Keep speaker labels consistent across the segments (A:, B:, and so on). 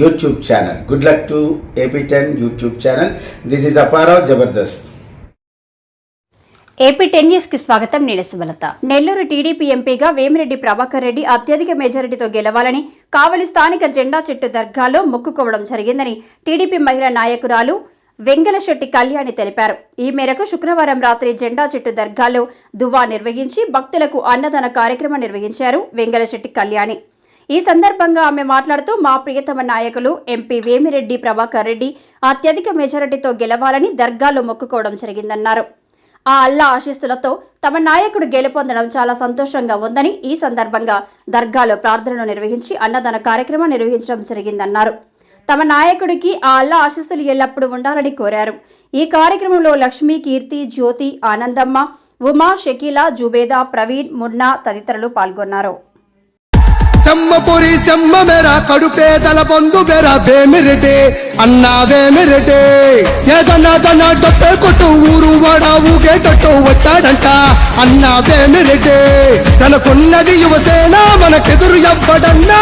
A: YouTube channel good luck to AP ten YouTube channel this is Apparao Jabardasth
B: AP ten న్యూస్కి స్వాగతం. నేను Sumalatha. Nellore TDP ఎంపీగా వేమిరెడ్డి ప్రభాకర్ రెడ్డి అత్యధిక మెజారిటీతో గెలవాలని కావలి స్థానిక జెండా చెట్టు దర్గాలో మొక్కుకోవడం జరిగిందని టీడీపీ మహిళా నాయకురాలు వెంగలశెట్టి కళ్యాణి తెలిపారు. ఈ మేరకు శుక్రవారం రాత్రి జెండా చెట్టు దర్గాలో దువా నిర్వహించి భక్తులకు అన్నదాన కార్యక్రమం నిర్వహించారు వెంగలశెట్టి కళ్యాణి. ఈ సందర్భంగా ఆమె మాట్లాడుతూ మా ప్రియతమ నాయకులు ఎంపీ వేమిరెడ్డి ప్రభాకర్ రెడ్డి అత్యధిక మెజారిటీతో గెలవాలని దర్గాలో మొక్కుకోవడం జరిగిందన్నారు. ఆ అల్లా ఆశీస్సులతో తమ నాయకుడు గెలుపొందడం చాలా సంతోషంగా ఉందని ఈ సందర్భంగా దర్గాలో ప్రార్థనలు నిర్వహించి అన్నదాన కార్యక్రమం నిర్వహించడం జరిగిందన్నారు. తమ నాయకుడికి ఆ అల్లా ఆశీస్సులు ఎల్లప్పుడూ ఉండాలని కోరారు. ఈ కార్యక్రమంలో లక్ష్మీ కీర్తి జ్యోతి ఆనందమ్మ ఉమా షకీల జుబేదా ప్రవీణ్ మున్నా తదితరులు పాల్గొన్నారు.
C: సెమ్మపురి సెమ్మ మెర కడుపేదల పొందు మెర వేమిరెడ్డి అన్నా వేమిరెడ్డి ఏదన్నా తన డొప్పే కొట్టు ఊరు వాడ ఊగేటట్టు వచ్చాడంట అన్నా వేమిరెడ్డి తనకున్నది యువసేన మనకెదురు ఎవ్వడన్నా.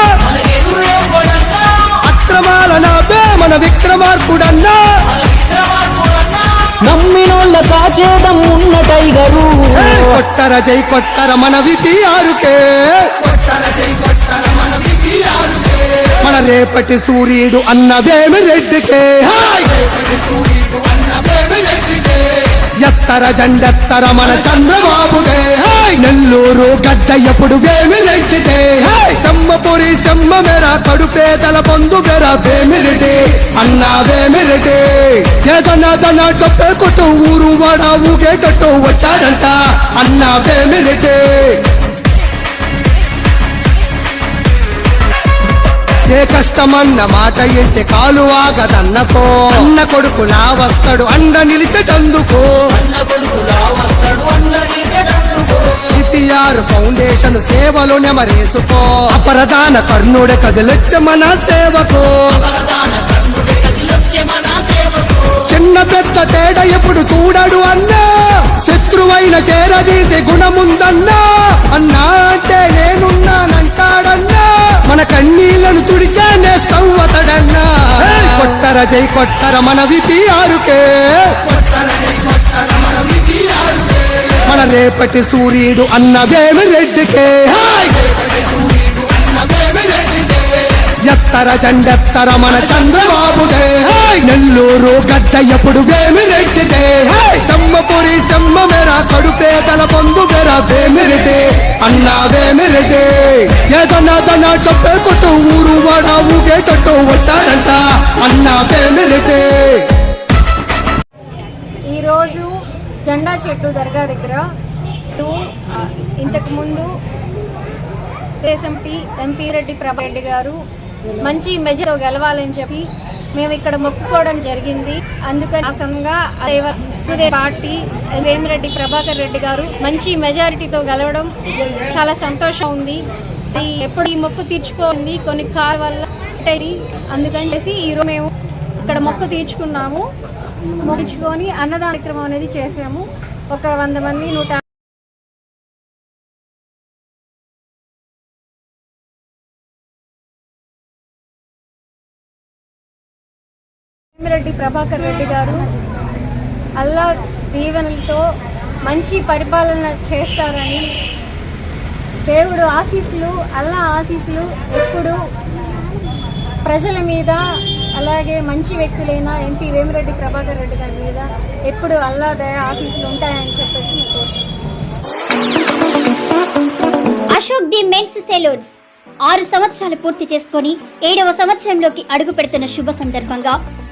C: అక్రమాల నాపే మన విక్రమార్కుడన్నా.
D: నమ్మినోళ్ళ కాచేదం ఉన్న టైగరు.
C: కొట్టర జై కొట్టర మన విధి ఆరుకే. మన రేపటి సూర్యుడు అన్న వేమిరెడ్డికే. హాయ్! రేపటి సూర్యుడు అన్న వేమిరెడ్డికే. ఎత్తర జండెత్తర మన చంద్రబాబుదే. హాయ్! నెల్లూరు గడ్డ ఎప్పుడు వేమిరెడ్డిదే. హాయ్! సెమ్మపురి సెమ్మ మెర కడుపేదల పొందు మెర వేమిరెడ్డి. అన్న వేమిరెడ్డి. ఏదన్నా తన డొప్పే కొట్టు ఊరు వాడ ఊగేటట్టు వచ్చాడంట. అన్న వేమిరెడ్డి. ఏ కష్టమన్న మాట ఇంటి కాలు ఆగదన్నకో. అన్న కొడుకులా వస్తాడు అండ నిలిచేటందుకు. ఇతియారు ఫౌండేషన్ సేవలు నెమరేసుకో. అపరదాన కర్ణుడి కదిలొచ్చ మన సేవకు. చిన్న పెద్ద తేడా ఎప్పుడు చూడడు అన్నా. శత్రువైన చేరదీసే గుణముందన్నా. అన్నా. కొట్టర జై కొట్టర మన విధి ఆరుకే మన రేపటి సూర్యుడు అన్న వేమిరెడ్డికే. హాయ్! ఎత్తర జండెత్తర మన చంద్రబాబుదే. నెల్లూరు గడ్డ ఎప్పుడు వేమిరెడ్డిదే. హాయ్! సెమ్మపురి సెమ్మ మెర కడుపేదల పొందు మెర వేమిరెడ్డి. అన్నా వేమిరెడ్డి ఏదన్నా తన డబ్బే కొట్టు ఊరు వాడ ఊగేటట్టు వచ్చాడంట. అన్నా
E: ఈరోజు జెండా చెట్టు దర్గా దగ్గర టూ, ఇంతకు ముందు ఎంపీ ఎంపీ రెడ్డి ప్రభా రెడ్డి గారు మంచి మెజర్తో గెలవాలని చెప్పి మేము ఇక్కడ మొక్కుకోవడం జరిగింది. అందుకని పార్టీ వేమిరెడ్డి ప్రభాకర్ రెడ్డి గారు మంచి మెజారిటీతో గెలవడం చాలా సంతోషం ఉంది. ఎప్పుడు ఈ మొక్కు తీర్చుకోండి కొన్ని కార్ వల్ల అందుకని చేసి ఈరోజు మేము ఇక్కడ మొక్కు తీర్చుకున్నాము. ముగించుకొని అన్నదాన కార్యక్రమం అనేది చేసాము. ఒక వంద మంది నూట రెడ్డి ప్రభాకర్ రెడ్డి గారు అల్లా దీవెనలతో మంచి పరిపాలన చేస్తారని దేవుడు ఆశీస్సులు అల్లా ఆశీస్సులు ఎప్పుడు ప్రజల మీద అలాగే మంచి వ్యక్తులైన ఎంపీ వేమిరెడ్డి ప్రభాకర్ రెడ్డి గారి మీద ఎప్పుడు అల్లా దయ ఆశీస్సులు ఉంటాయని చెప్పేసి మీకు
F: అశోక్ ది మెన్స్ సెలూన్స్. ఆరు సంవత్సరాలు పూర్తి చేసుకొని ఏడవ సంవత్సరంలోకి అడుగు పెడుతున్న శుభ సందర్భంగా